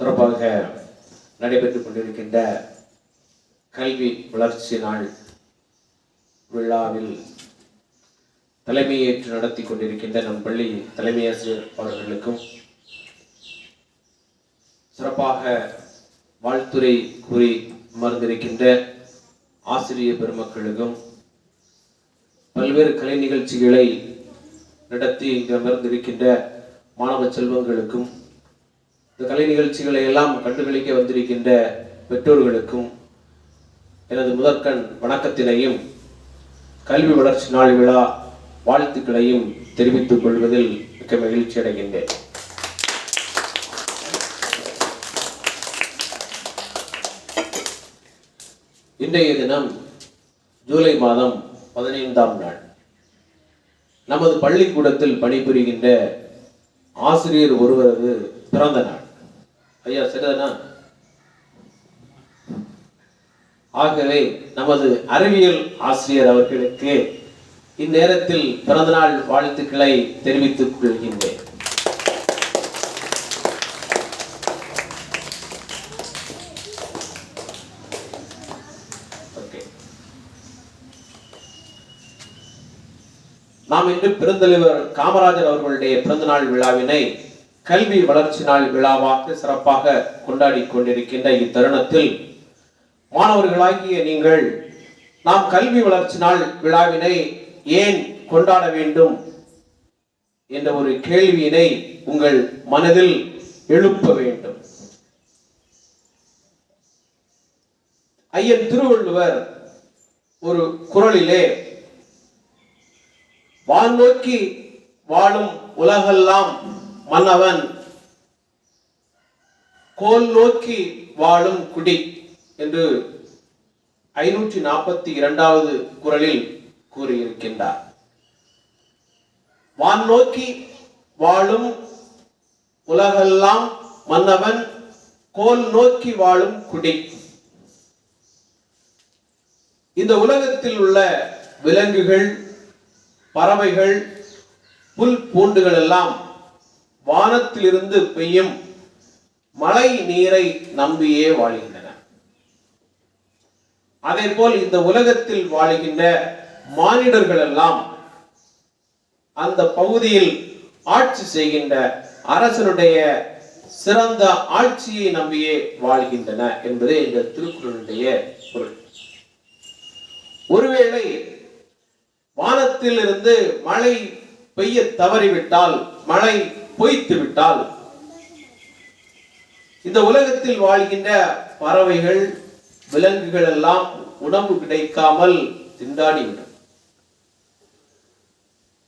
சிறப்பாக நடைபெற்றுக் கொண்டிருக்கின்ற கல்வி வளர்ச்சி நாள் விழாவில் தலைமையேற்று நடத்தி கொண்டிருக்கின்ற நம் பள்ளி தலைமையாசிரியர் அவர்களுக்கும் சிறப்பாக வாழ்த்துறை கூறி அமர்ந்திருக்கின்ற ஆசிரியர் பெருமக்களுக்கும் பல்வேறு கலை நிகழ்ச்சிகளை நடத்தி இங்கு அமர்ந்திருக்கின்ற மாணவ செல்வங்களுக்கும் இந்த கலை நிகழ்ச்சிகளை எல்லாம் கண்டுகளிக்க வந்திருக்கின்ற பெற்றோர்களுக்கும் எனது முதற்கண் வணக்கத்தினையும் கல்வி வளர்ச்சி நாள் விழா வாழ்த்துக்களையும் தெரிவித்துக் கொள்வதில் மிக்க மகிழ்ச்சி அடைகின்றேன். இன்றைய தினம் ஜூலை மாதம் பதினைந்தாம் நாள். நமது பள்ளிக்கூடத்தில் பணிபுரிகின்ற ஆசிரியர் ஒருவரது பிறந்த நாள். ஐயா சரிதானா? ஆகவே நமது அறிவியல் ஆசிரியர் அவர்களுக்கு இந்நேரத்தில் பிறந்தநாள் வாழ்த்துக்களை தெரிவித்துக் கொள்கின்றேன். நாம் இன்று பெருந்தலைவர் காமராஜர் அவர்களுடைய பிறந்தநாள் விழாவினை கல்வி வளர்ச்சி நாள் விழாவாக சிறப்பாக கொண்டாடி கொண்டிருக்கின்ற இத்தருணத்தில் மாணவர்களாகிய நீங்கள் நாம் கல்வி வளர்ச்சி நாள் விழாவினை ஏன் கொண்டாட வேண்டும் என்ற ஒரு கேள்வியினை உங்கள் மனதில் எழுப்ப வேண்டும். ஐயன் திருவள்ளுவர் ஒரு குரலிலே வான் நோக்கி வாழும் உலகெல்லாம் மன்னவன் கோல் நோக்கி வாழும் குடி என்று ஐநூற்றி நாற்பத்தி இரண்டாவது குரலில் கூறியிருக்கின்றார். வான் நோக்கி வாழும் உலகெல்லாம் மன்னவன் கோல் நோக்கி வாழும் குடி. இந்த உலகத்தில் உள்ள விலங்குகள் பறவைகள் புல் பூண்டுகள் எல்லாம் வானத்திலிருந்து பெய்யும் மழை நீரை நம்பியே வாழ்கின்றன. அதே போல் இந்த உலகத்தில் வாழுகின்ற மானிடர்கள் எல்லாம் அந்த பகுதியில் ஆட்சி செய்கின்ற அரசனுடைய சிறந்த ஆட்சியை நம்பியே வாழ்கின்றன என்பதே இந்த திருக்குறளுடைய பொருள். ஒருவேளை வானத்தில் இருந்து மழை பெய்ய தவறிவிட்டால் மழை பொய்த்து விட்டால் இந்த உலகத்தில் வாழ்கின்ற பறவைகள் விலங்குகள் எல்லாம் உணவு கிடைக்காமல் திண்டாடிவிடும்.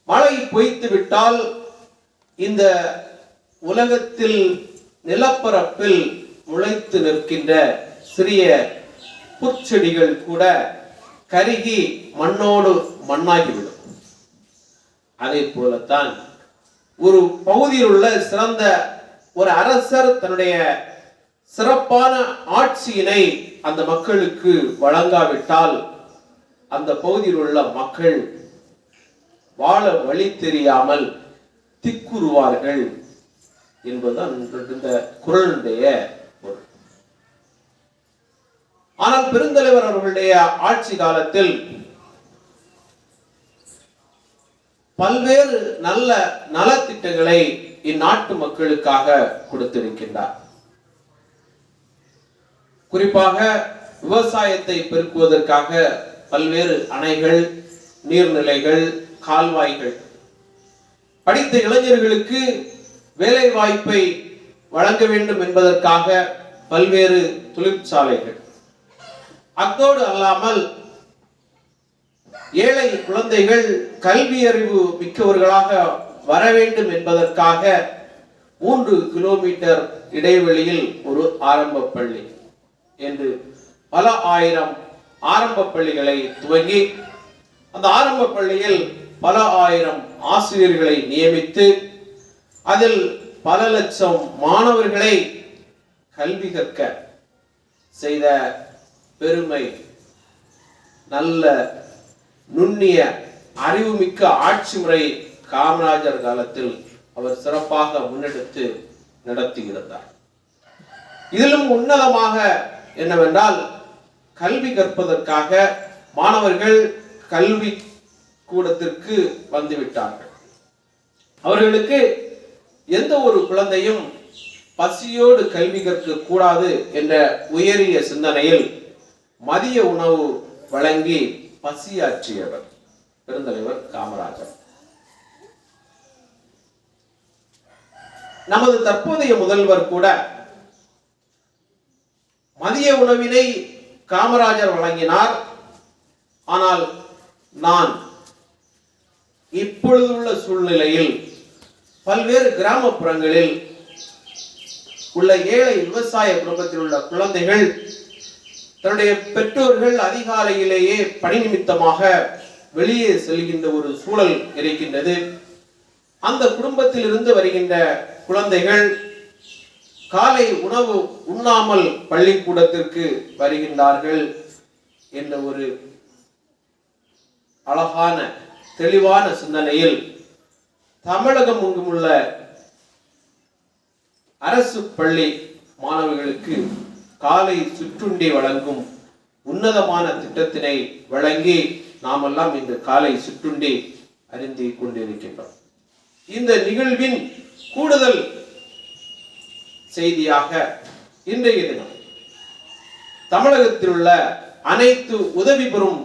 மழை பொய்த்து விட்டால் இந்த உலகத்தில் நிலப்பரப்பில் முளைத்து நிற்கின்ற சிறிய புற்செடிகள் கூட கருகி மண்ணோடு மண்ணாகிவிடும். அதே போலத்தான் ஒரு பகுதியில் உள்ள சிறந்த ஒரு அரசர் தன்னுடைய சிறப்பான ஆட்சியினை அந்த மக்களுக்கு வழங்காவிட்டால் அந்த பகுதியில் உள்ள மக்கள் வாழ வழி தெரியாமல் திக்குறுவார்கள் என்பதுதான் இந்த குரலுடைய பொருள். ஆனால் பெருந்தலைவர் அவர்களுடைய ஆட்சி காலத்தில் பல்வேறு நல்ல நலத்திட்டங்களை இந்நாட்டு மக்களுக்காக கொடுத்திருக்கின்றார். குறிப்பாக விவசாயத்தை பெருக்குவதற்காக பல்வேறு அணைகள் நீர்நிலைகள் கால்வாய்கள். படித்த இளைஞர்களுக்கு வேலை வாய்ப்பை வழங்க வேண்டும் என்பதற்காக பல்வேறு தொழிற்சாலைகள். அத்தோடு அல்லாமல் ஏழை குழந்தைகள் கல்வி அறிவு மிக்கவர்களாக வர வேண்டும் என்பதற்காக மூன்று கிலோமீட்டர் இடைவெளியில் ஒரு ஆரம்ப பள்ளி என்று பல ஆயிரம் ஆரம்ப பள்ளிகளை துவங்கி அந்த ஆரம்ப பள்ளியில் பல ஆயிரம் ஆசிரியர்களை நியமித்து அதில் பல லட்சம் மாணவர்களை கல்வி கற்க செய்த பெருமை நல்ல நுண்ணிய அறிவுமிக்க ஆட்சி முறை காமராஜர் காலத்தில் அவர் சிறப்பாக முன்னெடுத்து நடத்தி இருந்தார் இதிலும் உன்னதமாக என்னவென்றால் கல்வி கற்பதற்காக மாணவர்கள் கல்வி கூடத்திற்கு வந்துவிட்டார்கள். அவர்களுக்கு எந்த ஒரு குழந்தையும் பசியோடு கல்வி கற்க கூடாது என்ற உயரிய சிந்தனையில் மதிய உணவு வழங்கி பசியாற்றியவர். பெருந்தலைவர் காமராஜர். நமது தற்போதைய முதல்வர் கூட மதிய உணவினை காமராஜர் வழங்கினார். ஆனால் நான் இப்பொழுதுள்ள சூழ்நிலையில் பல்வேறு கிராமப்புறங்களில் உள்ள ஏழை விவசாய குடும்பத்தில் உள்ள குழந்தைகள் தன்னுடைய பெற்றோர்கள் அதிகாலையிலேயே பணி நிமித்தமாக வெளியே செல்கின்ற ஒரு சூழல் இருக்கின்றது. அந்த குடும்பத்தில் இருந்து வருகின்ற குழந்தைகள் காலை உணவு உண்ணாமல் பள்ளிக்கூடத்திற்கு வருகின்றார்கள் என்ற ஒரு அழகான தெளிவான சிந்தனையில் தமிழகம் முங்குமுள்ள அரசு பள்ளி மாணவர்களுக்கு காலை சுற்றுண்டை வழங்கும் உன்னதமான திட்டத்தினை வழங்கி நாமெல்லாம் இந்த காலை சுற்றுண்டி அறிந்து கொண்டிருக்கின்றோம். இந்த நிகழ்வின் கூடுதல் செய்தியாக இன்றைய தினம் தமிழகத்தில் உள்ள அனைத்து உதவி பெறும்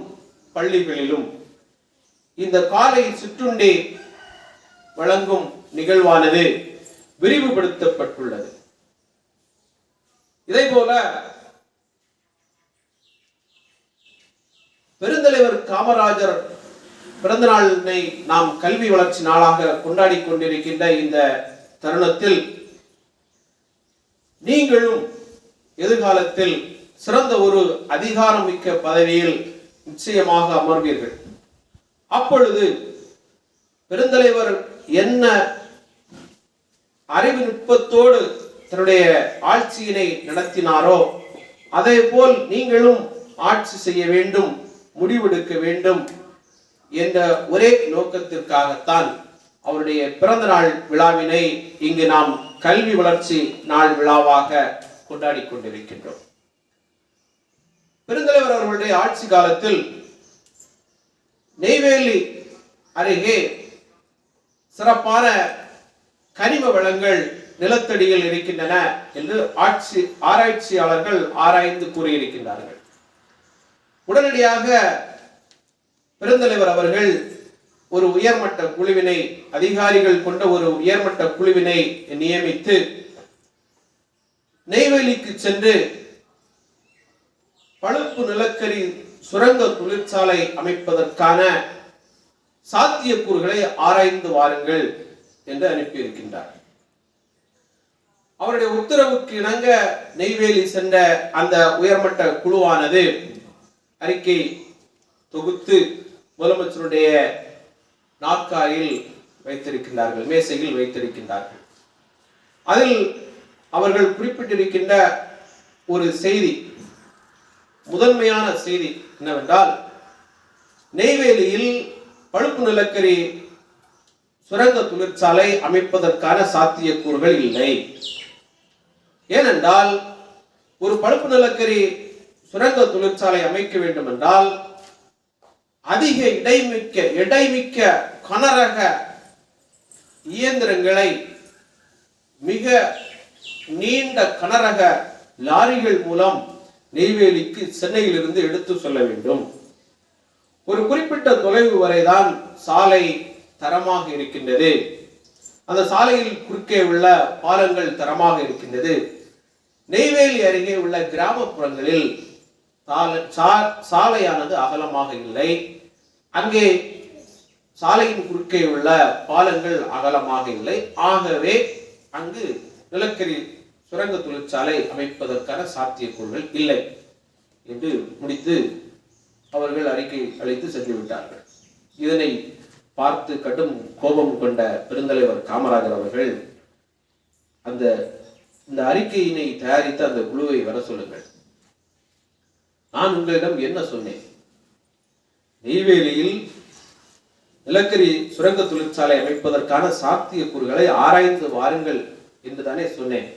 பள்ளிகளிலும் இந்த காலை சிற்றுண்டி வழங்கும் நிகழ்வானது விரிவுபடுத்தப்பட்டுள்ளது. இதே போல பெருந்தலைவர் காமராஜர் பிறந்த நாளினை நாம் கல்வி வளர்ச்சி நாளாக கொண்டாடி கொண்டிருக்கின்ற இந்த தருணத்தில் நீங்களும் எதிர்காலத்தில் சிறந்த ஒரு அதிகாரம் மிக்க பதவியில் நிச்சயமாக அமர்வீர்கள். அப்பொழுது பெருந்தலைவர் என்ன அறிவு நுட்பத்தோடு தன்னுடைய ஆட்சியினை நடத்தினாரோ அதே போல் நீங்களும் ஆட்சி செய்ய வேண்டும் முடிவெடுக்க வேண்டும் என்ற ஒரே நோக்கத்திற்காகத்தான் அவருடைய பிறந்த நாள் விழாவினை இங்கு நாம் கல்வி வளர்ச்சி நாள் விழாவாக கொண்டாடி கொண்டிருக்கின்றோம். பெருந்தலைவர் அவர்களுடைய ஆட்சி காலத்தில் நெய்வேலி அருகே சிறப்பான கனிம வளங்கள் நிலத்தடியில் இருக்கின்றன என்று ஆட்சி ஆராய்ச்சியாளர்கள் ஆராய்ந்து கூறியிருக்கின்றார்கள். உடனடியாக பெருந்தலைவர் அவர்கள் ஒரு உயர்மட்ட குழுவினை அதிகாரிகள் கொண்ட ஒரு உயர்மட்ட குழுவினை நியமித்து நெய்வேலிக்கு சென்று பழுப்பு நிலக்கரி சுரங்க தொழிற்சாலை அமைப்பதற்கான சாத்தியக்கூறுகளை ஆராய்ந்து வாருங்கள் என்று அனுப்பியிருக்கின்றார். அவருடைய உத்தரவுக்கு இணங்க நெய்வேலி சென்ற அந்த உயர்மட்ட குழுவானது அறிக்கை தொகுத்து முதலமைச்சருடைய நாற்காலில் வைத்திருக்கின்றார்கள் மேசையில் வைத்திருக்கின்றார்கள். அதில் அவர்கள் குறிப்பிட்டிருக்கின்ற ஒரு செய்தி முதன்மையான செய்தி என்னவென்றால் நெய்வேலியில் பழுப்பு நிலக்கரி சுரங்க தொழிற்சாலை அமைப்பதற்கான சாத்தியக்கூறுகள் இல்லை. ஏனென்றால் ஒரு பழுப்பு நிலக்கரி சுரங்க தொழிற்சாலை அமைக்க வேண்டும் என்றால் அதிக இடைமிக்க இடைமிக்க கனரக இயந்திரங்களை மிக நீண்ட கனரக லாரிகள் மூலம் நெய்வேலிக்கு சென்னையிலிருந்து எடுத்து செல்ல வேண்டும். ஒரு குறிப்பிட்ட தொலைவு வரைதான் சாலை தரமாக இருக்கின்றது. அந்த சாலையில் குறுக்கே உள்ள பாலங்கள் தரமாக இருக்கின்றது. நெய்வேலி அருகே உள்ள கிராமப்புறங்களில் சா- சாலையானது அகலமாக இல்லை. அங்கே சாலையின் குறுக்கே உள்ள பாலங்கள் அகலமாக இல்லை. ஆகவே அங்கு நிலக்கரி சுரங்க தொழிற்சாலை அமைப்பதற்கான சாத்தியக்கூறுகள் இல்லை என்று முடித்து அவர்கள் அறிக்கை அளித்து சென்றுவிட்டார்கள். இதனை பார்த்து கடும் கோபம் கொண்ட பெருந்தலைவர் காமராஜர் அவர்கள் அந்த இந்த அறிக்கையினை தயாரித்த அந்த குழுவை வர சொல்லுங்கள். நான் உங்களிடம் என்ன சொன்னேன்? நெய்வேலியில் நிலக்கரி சுரங்க தொழிற்சாலை அமைப்பதற்கான சாத்தியக்கூறுகளை ஆராய்ந்து வாருங்கள் என்று தானே சொன்னேன்.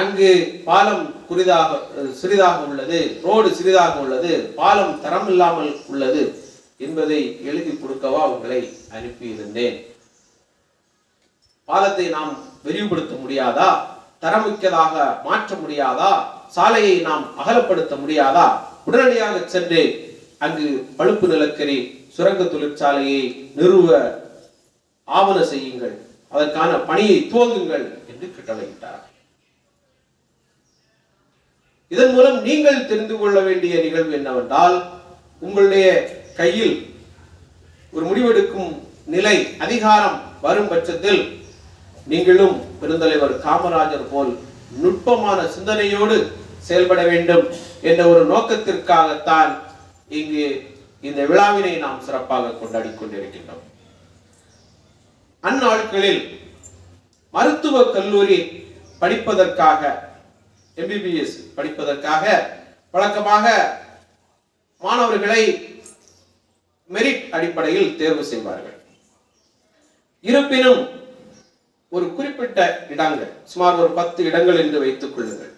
அங்கு பாலம் குறிதாக சிறிதாக உள்ளது ரோடு சிறிதாக உள்ளது பாலம் தரம் இல்லாமல் உள்ளது என்பதை எழுதி கொடுக்கவா உங்களை அனுப்பியிருந்தேன்? பாலத்தை நாம் விரிவுபடுத்த முடியாதா? தரமிக்கதாக மாற்ற முடியாதா? சாலையை நாம் அகலப்படுத்த முடியாதா? உடனடியாக சென்று அங்கு பழுப்பு நிலக்கரி சுரங்க தொழிற்சாலையை நிறுவ ஆவண செய்யுங்கள். அதற்கான பணியை துவங்குங்கள் என்று கட்டளையிட்டார். இதன் மூலம் நீங்கள் தெரிந்து கொள்ள வேண்டிய நிகழ்வு என்னவென்றால் உங்களுடைய கையில் ஒரு முடிவெடுக்கும் நிலை அதிகாரம் வரும் பட்சத்தில் நீங்களும் பெருந்தலைவர் காமராஜர் போல் நுட்பமான சிந்தனையோடு செயல்பட வேண்டும் என்ற ஒரு நோக்கத்திற்காகத்தான் இங்கு இந்த விழாவினை நாம் சிறப்பாக கொண்டாடி கொண்டிருக்கின்றோம். அந்நாட்களில் மருத்துவக் கல்லூரி படிப்பதற்காக எம்பிபிஎஸ் படிப்பதற்காக வழக்கமாக மாணவர்களை மெரிட் அடிப்படையில் தேர்வு செய்வார்கள். இருப்பினும் ஒரு குறிப்பிட்ட இடங்கள் சுமார் ஒரு பத்து இடங்கள் என்று வைத்துக் கொள்ளுங்கள்.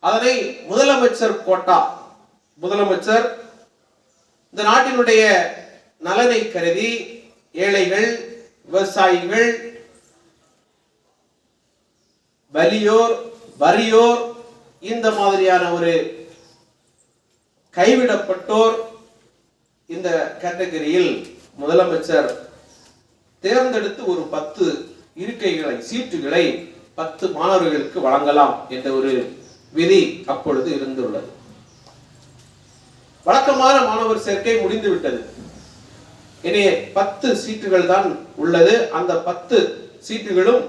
அதனை முதலமைச்சர் கோட்டா முதலமைச்சர் இந்த நாட்டினுடைய நலனை கருதி ஏழைகள் விவசாயிகள் வலியோர் வறியோர் இந்த மாதிரியான ஒரு கைவிடப்பட்டோர் இந்த கேட்டகரியில் முதலமைச்சர் தேர்ந்தெடுத்து ஒரு பத்து இருக்கைகளை சீட்டுகளை பத்து மாணவர்களுக்கு வழங்கலாம் என்ற ஒரு விதி அப்பொழுது இருந்துள்ளது. வழக்கமான மாணவர் சேர்க்கை முடிந்து விட்டது இனி பத்து சீட்டுகள் தான் உள்ளது. அந்த பத்து சீட்டுகளும்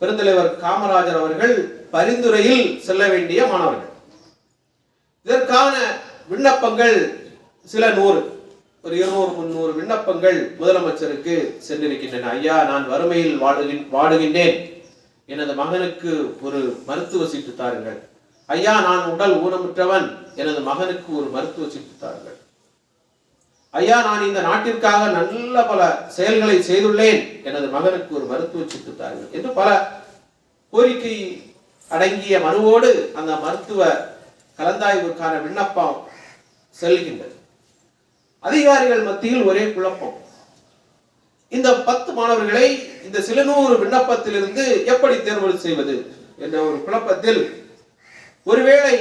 பெருந்தலைவர் காமராஜர் அவர்கள் பரிந்துரையில் செல்ல வேண்டிய மாணவர்கள். இதற்கான விண்ணப்பங்கள் சில நூறு. ஒரு இருநூறு முன்னூறு விண்ணப்பங்கள் முதலமைச்சருக்கு சென்றிருக்கின்றன. ஐயா நான் வறுமையில் வாடுகின் வாடுகின்றேன். எனது மகனுக்கு ஒரு மருத்துவ சீட்டு தாருங்கள். ஐயா நான் உடல் ஊனமுற்றவன். எனது மகனுக்கு ஒரு மருத்துவ சீட்டு தாருங்கள். ஐயா நான் இந்த நாட்டிற்காக நல்ல பல செயல்களை செய்துள்ளேன். எனது மகனுக்கு ஒரு மருத்துவ சீட்டு தாருங்கள் என்று பல கோரிக்கை அடங்கிய மனுவோடு அந்த மருத்துவ கலந்தாய்வுக்கான விண்ணப்பம் செல்கின்றது. அதிகாரிகள் மத்தியில் ஒரே குழப்பம். இந்த பத்து மாணவர்களை இந்த சில நூறு விண்ணப்பத்திலிருந்து எப்படி தேர்வு செய்வது என்ற ஒரு குழப்பத்தில் ஒருவேளை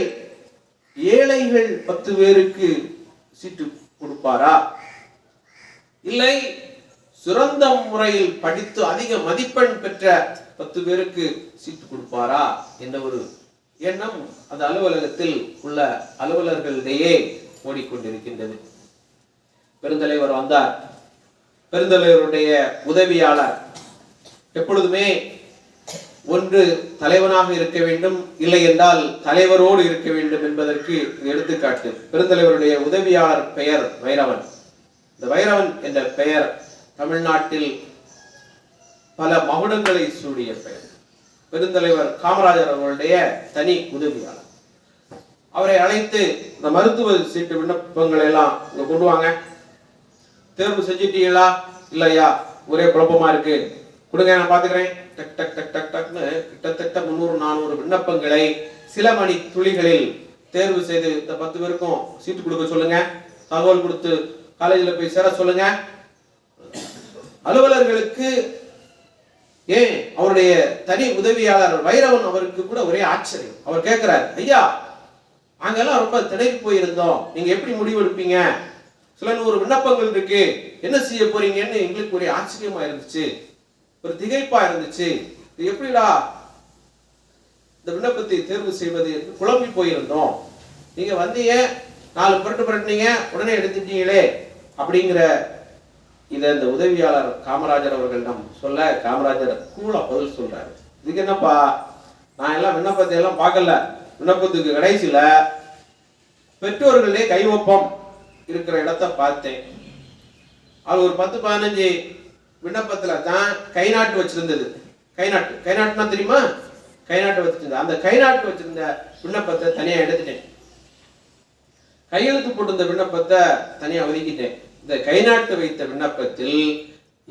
ஏழைகள் பத்து பேருக்கு சீட்டு கொடுப்பாரா? இல்லை சிறந்த முறையில் படித்து அதிக மதிப்பெண் பெற்ற பத்து பேருக்கு சீட்டு கொடுப்பாரா என்ற ஒரு எண்ணம் அந்த அலுவலகத்தில் உள்ள அலுவலர்களிடையே ஓடிக்கொண்டிருக்கின்றது. பெருந்தலைவர் வந்தார். பெருந்தலைவருடைய உதவியாளர். எப்பொழுதுமே ஒன்று தலைவனாக இருக்க வேண்டும் இல்லை என்றால் தலைவரோடு இருக்க வேண்டும் என்பதற்கு எடுத்துக்காட்டு. பெருந்தலைவருடைய உதவியாளர் பெயர் வைரவன். இந்த வைரவன் என்ற பெயர் தமிழ்நாட்டில் பல மகுடங்களை சூடிய பெயர். பெருந்தலைவர் காமராஜர் அவர்களுடைய தனி உதவியாளர். அவரை அழைத்து இந்த மருத்துவ சீட்டு விண்ணப்பங்களை எல்லாம் இங்க கொண்டு வாங்க. தேர்வு செஞ்சிட்டீங்களா? இல்லையா? ஒரே குழப்பமா இருக்கு. கொடுங்க நான் பாத்துக்கிறேன். டக் டக் டக் டக் டக்னு கிட்டத்தட்ட முந்நூறு நானூறு விண்ணப்பங்களை சில மணி துளிகளில் தேர்வு செய்து இந்த பத்து பேருக்கும் சீட்டு கொடுக்க சொல்லுங்க. தகவல் கொடுத்து காலேஜில் போய் சேர சொல்லுங்க. அலுவலர்களுக்கு ஏன் அவருடைய தனி உதவியாளர் வைரவன் அவருக்கு கூட ஒரே ஆச்சரியம். அவர் கேட்கிறார் ஐயா நாங்கெல்லாம் ரொம்ப திணறி போயிருந்தோம். நீங்க எப்படி முடிவெடுப்பீங்க சில நூறு விண்ணப்பங்கள் இருக்கு. என்ன செய்ய போறீங்கன்னு எங்களுக்கு ஒரு ஆச்சரியமா இருந்துச்சு. ஒரு திகைப்பா இருந்துச்சு. இது எப்படிடா இந்த விண்ணப்பத்தை தேர்வு செய்வது என்று குழம்பி போயிருந்தோம். நீங்க வந்தீங்க நாலு புரட்டு புரட்டினீங்க உடனே எடுத்துட்டீங்களே அப்படிங்கிற இதை இந்த உதவியாளர் காமராஜர் அவர்களிடம் சொல்ல காமராஜர் கூலா பதில் சொல்றாரு. இதுக்கு என்னப்பா? நான் எல்லாம் விண்ணப்பத்தை எல்லாம் பார்க்கல. விண்ணப்பத்துக்கு கடைசியில பெற்றோர்களே கைவப்பம். இருக்கிற இடத்த பார்த்தேன். அது ஒரு பத்து பதினஞ்சு விண்ணப்பத்துல தான் கை நாட்டு வச்சிருந்தது. கை நாட்டு கை நாட்டுனா தெரியுமா? கை நாட்டு வச்சிருந்தது அந்த கை நாட்டு வச்சிருந்த விண்ணப்பத்தை தனியா எடுத்துட்டேன். கையெழுத்து போட்டிருந்த விண்ணப்பத்தை தனியா ஒதுக்கிட்டேன். இந்த கை நாட்டு வைத்த விண்ணப்பத்தில்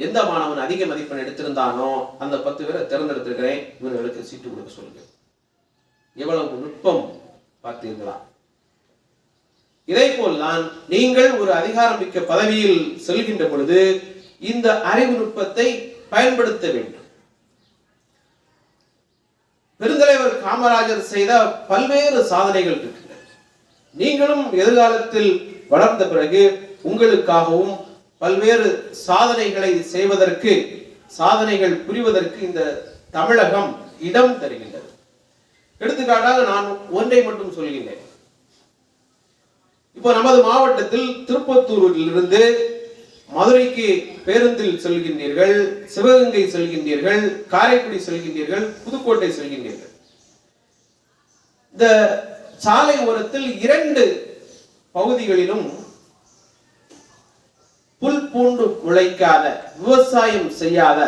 எந்த மாணவன் அதிக மதிப்பெண் எடுத்திருந்தானோ அந்த பத்து பேரை தேர்ந்தெடுத்திருக்கிறேன். இவர்களுக்கு சீட்டு கொடுக்க சொல்லுங்க எவ்வளவு நுட்பம் பார்த்தீர்களா இதே போல்தான் நீங்கள் ஒரு அதிகாரமிக்க பதவியில் செல்கின்ற பொழுது இந்த அறிவு நுட்பத்தை பயன்படுத்த வேண்டும். பெருந்தலைவர் காமராஜர் செய்த பல்வேறு சாதனைகள் இருக்கின்றன. நீங்களும் எதிர்காலத்தில் வளர்ந்த பிறகு உங்களுக்காகவும் பல்வேறு சாதனைகளை செய்வதற்கு சாதனைகள் புரிவதற்கு இந்த தமிழகம் இடம் தருகின்றது. எடுத்துக்காட்டாக நான் ஒன்றை மட்டும் சொல்கின்றேன். இப்போ நமது மாவட்டத்தில் திருப்பத்தூரிலிருந்து மதுரைக்கு பேருந்தில் செல்கின்றீர்கள் சிவகங்கை செல்கின்றீர்கள் காரைக்குடி செல்கின்றீர்கள் புதுக்கோட்டை செல்கின்றீர்கள். இந்த சாலை ஓரத்தில் இரண்டு பகுதிகளிலும் புல் பூண்டு முளைக்காத விவசாயம் செய்யாத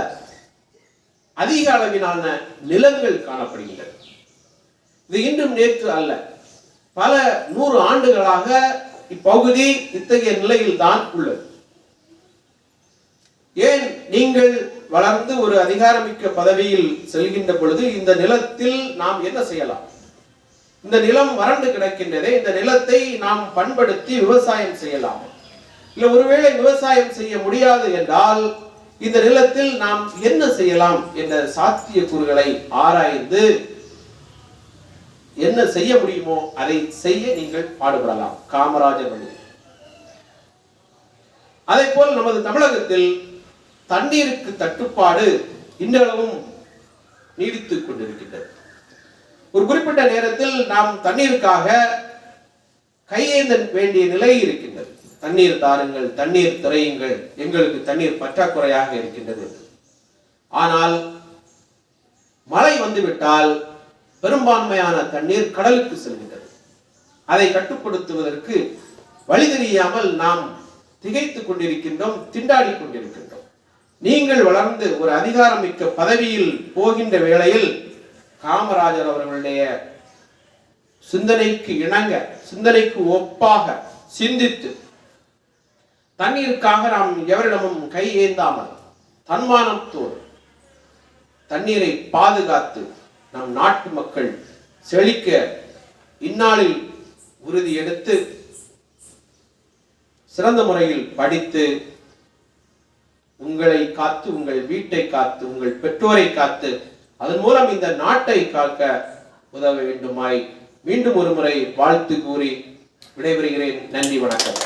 அதிக அளவிலான நிலங்கள் காணப்படுகின்றன. இது இன்றும் நேற்று அல்ல. பல நூறு ஆண்டுகளாக இப்பகுதி இத்தகைய நிலையில் தான் உள்ளது. ஏன் நீங்கள் வளர்ந்து ஒரு அதிகாரமிக்க பதவியில் செல்கின்ற பொழுது இந்த நிலத்தில் நாம் என்ன செய்யலாம்? இந்த நிலம் வறண்டு கிடக்கின்றதே இந்த நிலத்தை நாம் பண்படுத்தி விவசாயம் செய்யலாம். இல்ல ஒருவேளை விவசாயம் செய்ய முடியாது என்றால் இந்த நிலத்தில் நாம் என்ன செய்யலாம் என்ற சாத்திய கூறுகளை ஆராய்ந்து என்ன செய்ய முடியுமோ அதை செய்ய நீங்கள் பாடுபடலாம். காமராஜர் வழி அதே போல் நமது தமிழகத்தில் தண்ணீருக்கு தட்டுப்பாடு இன்றளவும் நீடித்துக் கொண்டிருக்கின்றது. ஒரு குறிப்பிட்ட நேரத்தில் நாம் தண்ணீருக்காக கையேந்த வேண்டிய நிலை இருக்கின்றது. தண்ணீர் தாருங்கள் தண்ணீர் திரையுங்கள் எங்களுக்கு தண்ணீர் பற்றாக்குறையாக இருக்கின்றது. ஆனால் மழை வந்துவிட்டால் பெரும்பான்மையான தண்ணீர் கடலுக்கு செல்கிறது அதை கட்டுப்படுத்துவதற்கு வழி தெரியாமல் நாம் திகைத்துக் கொண்டிருக்கின்றோம் திண்டாடி கொண்டிருக்கின்றோம். நீங்கள் வளர்ந்து ஒரு அதிகாரமிக்க பதவியில் போகின்ற வேளையில் காமராஜர் அவர்களுடைய சிந்தனைக்கு இணங்க சிந்தனைக்கு ஒப்பாக சிந்தித்து தண்ணீருக்காக நாம் எவரிடமும் கை ஏந்தாமல் தன்மானத்தோடு தண்ணீரை பாதுகாத்து நம் நாட்டு மக்கள் செழிக்க இந்நாளில் உறுதி எடுத்து சிறந்த முறையில் படித்து உங்களை காத்து உங்கள் வீட்டை காத்து உங்கள் பெற்றோரை காத்து அதன் மூலம் இந்த நாட்டை காக்க உதவ வேண்டுமாய் மீண்டும் ஒரு முறை வாழ்த்து கூறி விடைபெறுகிறேன். நன்றி வணக்கம்.